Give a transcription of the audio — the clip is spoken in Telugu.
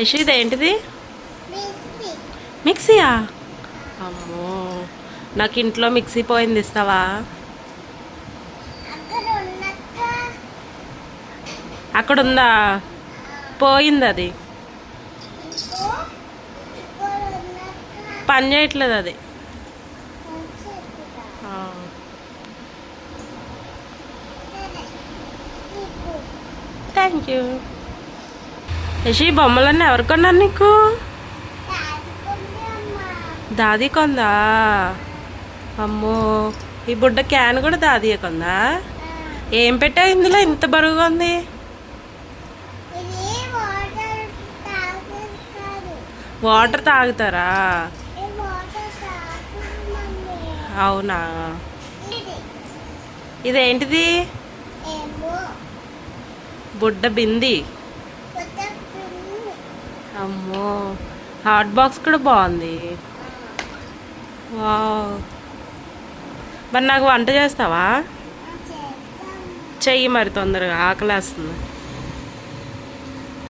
యశ్ ఇది ఏంటిది? మిక్సీ. మిక్సీయా? అమ్మో నాకు ఇంట్లో మిక్సీ పోయింది ఇస్తావా? అక్కడ ఉందా పోయింది అది పని చేయట్లేదు అది. థ్యాంక్ యూ యశి బొమ్మలన్నీ ఎవరు కొన్నారు నీకు? దాది కొందా? అమ్మో ఈ బుడ్డ క్యాన్ కూడా దాదియే కొందా? ఏం పెట్టావు ఇందులో? ఇంత బరువుగా ఉంది. వాటర్ తాగుతారా. అవునా? ఇది. ఇదేంటిది? బుడ్డ బింది. అమ్మో. హాట్ బాక్స్ కూడా బాగుంది. మరి నాకు వంట చేస్తావా? చెయ్యి మరి తొందరగా ఆకలేస్తుంది.